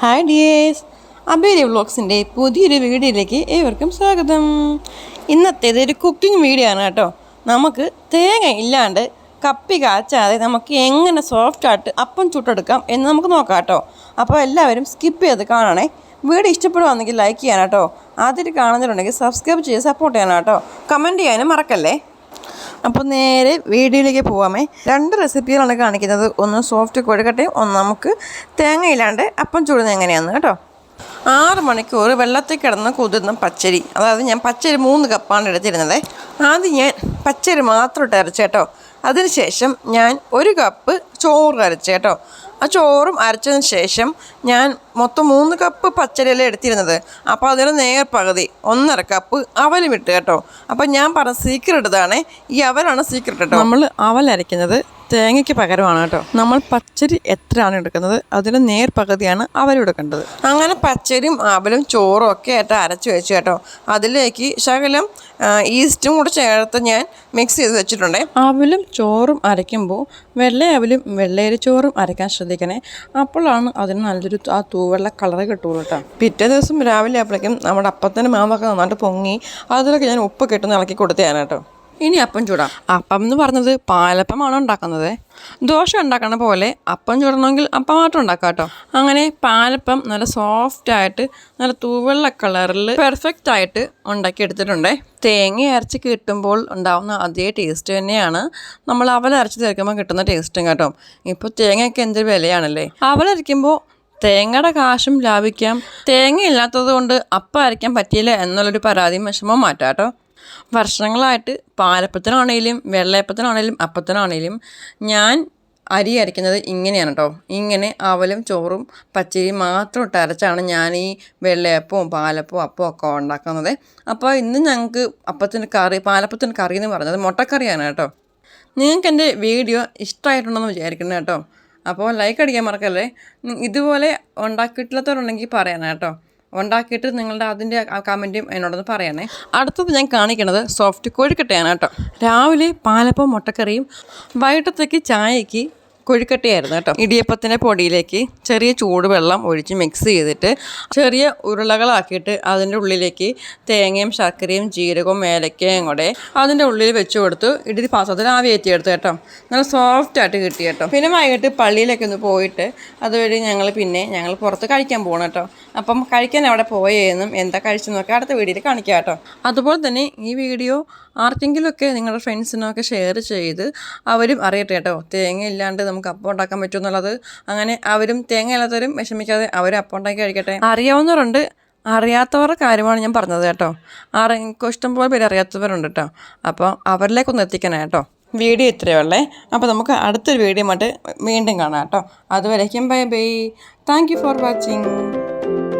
Hi dears അബേരി വ്ളോഗ്സിന്റെ പുതിയൊരു വീഡിയോയിലേക്ക് ഏവർക്കും സ്വാഗതം. ഇന്നത്തേത് ഒരു കുക്കിംഗ് വീഡിയോ ആണ് കേട്ടോ. നമുക്ക് തേങ്ങ ഇല്ലാണ്ട് കപ്പി കാച്ചാതെ നമുക്ക് എങ്ങനെ സോഫ്റ്റായിട്ട് അപ്പം ചുട്ടെടുക്കാം എന്ന് നമുക്ക് നോക്കാം കേട്ടോ. അപ്പോൾ എല്ലാവരും സ്കിപ്പ് ചെയ്ത് കാണണേ. വീഡിയോ ഇഷ്ടപ്പെടുവാണെങ്കിൽ ലൈക്ക് ചെയ്യാൻ കേട്ടോ. കാണുന്നുണ്ടെങ്കിൽ സബ്സ്ക്രൈബ് ചെയ്ത് സപ്പോർട്ട് ചെയ്യണം കേട്ടോ. കമന്റ് ചെയ്യാനും മറക്കല്ലേ? അപ്പോൾ നേരെ വീഡിയോയിലേക്ക് പോവാമേ. രണ്ട് റെസിപ്പികളാണ് കാണിക്കുന്നത്. ഒന്ന് സോഫ്റ്റ് കൊഴുക്കട്ടയും ഒന്ന് നമുക്ക് തേങ്ങയില്ലാണ്ട് അപ്പം ചൂടുന്നത് എങ്ങനെയാണെന്ന് കേട്ടോ. ആറ് മണിക്കൂർ വെള്ളത്തിൽ കിടന്ന് കുതിർന്ന പച്ചരി. അതായത് ഞാൻ പച്ചരി മൂന്ന് കപ്പാണ് എടുത്തിരുന്നത്. ആദ്യം ഞാൻ പച്ചരി മാത്രം ഇട്ട് അരച്ചേട്ടോ. അതിനുശേഷം ഞാൻ ഒരു കപ്പ് ചോറ് അരച്ച് കേട്ടോ ആ ചോറും അരച്ചതിന് ശേഷം ഞാൻ മൊത്തം മൂന്ന് കപ്പ് പച്ചരിയല്ലേ എടുത്തിരുന്നത്. അപ്പോൾ അതിന് നേർ പകുതി ഒന്നര കപ്പ് അവലും ഇട്ട് കേട്ടോ. അപ്പോൾ ഞാൻ പറഞ്ഞ സീക്രട്ട് ഇതാണ്. ഈ അവലാണ് സീക്രട്ട് കേട്ടോ നമ്മൾ അവൽ അവലരയ്ക്കുന്നത് തേങ്ങയ്ക്ക് പകരമാണ് കേട്ടോ. നമ്മൾ പച്ചരി എത്രയാണ് എടുക്കുന്നത്? അതിന് നേർ പകുതിയാണ് അവരെടുക്കേണ്ടത് അങ്ങനെ പച്ചരിയും അവലും ചോറും ഒക്കെ ആയിട്ട് അരച്ച് വെച്ചു കേട്ടോ. അതിലേക്ക് ശകലം ഈസ്റ്റും കൂടെ ചേർത്ത് ഞാൻ മിക്സ് ചെയ്ത് വെച്ചിട്ടുണ്ട്. അവലും ചോറും അരയ്ക്കുമ്പോൾ വെള്ള അവലും വെള്ളയരി ചോറും അരയ്ക്കാൻ ശ്രദ്ധിക്കണേ. അപ്പോഴാണ് അതിന് നല്ലൊരു ആ തൂവെള്ള കളർ കിട്ടുള്ളൂ കേട്ടോ. പിറ്റേ ദിവസം രാവിലെ ആയപ്പോഴേക്കും നമ്മുടെ അപ്പത്തിന്റെ മാവൊക്കെ നന്നായിട്ട് പൊങ്ങി അതിലൊക്കെ ഞാൻ ഉപ്പ് കെട്ടുന്ന ഇളക്കി കൊടുത്തതാണ് കേട്ടോ. ഇനി അപ്പം ചൂടാം. അപ്പം എന്ന് പറഞ്ഞത് പാലപ്പമാണ് ഉണ്ടാക്കുന്നത്. ദോശ ഉണ്ടാക്കണ പോലെ അപ്പം ചൂടണമെങ്കിൽ അപ്പം മാത്രം ഉണ്ടാക്കാം കേട്ടോ. അങ്ങനെ പാലപ്പം നല്ല സോഫ്റ്റ് ആയിട്ട് നല്ല തൂവെള്ള കളറിൽ പെർഫെക്റ്റ് ആയിട്ട് ഉണ്ടാക്കി എടുത്തിട്ടുണ്ട് തേങ്ങ അരച്ച് കിട്ടുമ്പോൾ ഉണ്ടാകുന്ന അതേ ടേസ്റ്റ് തന്നെയാണ്. നമ്മൾ അവലരച്ച് ചേർക്കുമ്പോൾ കിട്ടുന്ന ടേസ്റ്റും കേട്ടോ. ഇപ്പോൾ തേങ്ങയൊക്കെ എന്തൊരു വിലയാണല്ലേ? അവലരയ്ക്കുമ്പോൾ തേങ്ങയുടെ കാശും ലാഭിക്കാം. തേങ്ങ ഇല്ലാത്തത് കൊണ്ട് അപ്പം അരയ്ക്കാൻ പറ്റിയില്ല എന്നുള്ളൊരു പരാതിയും വിഷമവും മാറ്റാം കേട്ടോ. വർഷങ്ങളായിട്ട് പാലപ്പത്തിനാണേലും വെള്ളയപ്പത്തിനാണേലും അപ്പത്തിനാണേലും ഞാൻ അരി അരയ്ക്കുന്നത് ഇങ്ങനെയാണ് കേട്ടോ ഇങ്ങനെ അവലും ചോറും പച്ചരിയും മാത്രം ഇട്ട് അരച്ചാണ് ഞാൻ ഈ വെള്ളയപ്പവും പാലപ്പവും അപ്പവും ഒക്കെ ഉണ്ടാക്കുന്നത്. അപ്പോൾ ഇന്ന് ഞങ്ങൾക്ക് അപ്പത്തിന് കറി പാലപ്പത്തിന് കറി എന്ന് പറഞ്ഞത് മുട്ടക്കറിയാണ് കേട്ടോ. നിങ്ങൾക്ക് എന്റെ വീഡിയോ ഇഷ്ടമായിട്ടുണ്ടെന്ന് വിചാരിക്കുന്നത് കേട്ടോ. അപ്പോൾ ലൈക്ക് അടിക്കാൻ മറക്കല്ലേ. ഇതുപോലെ ഉണ്ടാക്കിയിട്ടില്ലാത്തവരുണ്ടെങ്കിൽ പറയണം കേട്ടോ. ഉണ്ടാക്കിയിട്ട് നിങ്ങളുടെ അതിന്റെ കമന്റും എന്നോടൊന്ന് പറയണേ. അടുത്തത് ഞാൻ കാണിക്കണത് സോഫ്റ്റ് കൊഴുക്കട്ടയാണ് കേട്ടോ. രാവിലെ പാലപ്പം മുട്ടക്കറിയും വൈകിട്ടത്തേക്ക് ചായക്ക് കൊഴുക്കട്ടയായിരുന്നു കേട്ടോ. ഇടിയപ്പത്തിന്റെ പൊടിയിലേക്ക് ചെറിയ ചൂടുവെള്ളം ഒഴിച്ച് മിക്സ് ചെയ്തിട്ട് ചെറിയ ഉരുളകളാക്കിയിട്ട് അതിന്റെ ഉള്ളിലേക്ക് തേങ്ങയും ശർക്കരയും ജീരകവും ഏലക്കയും കൂടെ അതിന്റെ ഉള്ളിൽ വെച്ച് കൊടുത്തു ഇഡലി പാത്രത്തിൽ ആവി എടുത്തു കേട്ടോ. നല്ല സോഫ്റ്റായിട്ട് കിട്ടി കേട്ടോ. പിന്നെ വൈകിട്ട് പള്ളിയിലേക്ക് ഒന്ന് പോയിട്ട് അതുവഴി ഞങ്ങൾ പിന്നെ ഞങ്ങൾ പുറത്ത് കഴിക്കാൻ പോകണം കേട്ടോ. അപ്പം കഴിക്കാൻ അവിടെ പോയെന്നും എന്താ കഴിച്ചെന്നൊക്കെ അടുത്ത വീഡിയോയിൽ കാണിക്കാം കേട്ടോ. അതുപോലെ തന്നെ ഈ വീഡിയോ ആർക്കെങ്കിലുമൊക്കെ നിങ്ങളുടെ ഫ്രണ്ട്സിനൊക്കെ ഷെയർ ചെയ്ത് അവരും അറിയട്ടെ കേട്ടോ. തേങ്ങ ഇല്ലാണ്ട് നമുക്ക് അപ്പം ഉണ്ടാക്കാൻ പറ്റുമെന്നുള്ളത് അങ്ങനെ അവരും തേങ്ങ ഇല്ലാത്തവരും വിഷമിക്കാതെ അവരും അപ്പം ഉണ്ടാക്കി കഴിക്കട്ടെ. അറിയാവുന്നവരുണ്ട്. അറിയാത്തവരുടെ കാര്യമാണ് ഞാൻ പറഞ്ഞത് കേട്ടോ. ആരെങ്കിലും ഇഷ്ടംപോലെ പേര് അറിയാത്തവരുണ്ട് കേട്ടോ. അപ്പോൾ അവരിലേക്കൊന്ന് എത്തിക്കണേ കേട്ടോ. വീഡിയോ ഇത്രയേ ഉള്ളേ. അപ്പോൾ നമുക്ക് അടുത്തൊരു വീഡിയോ വീണ്ടും കാണാം കേട്ടോ. അതുവരേക്കും bye bye. Thank you for watching Thank you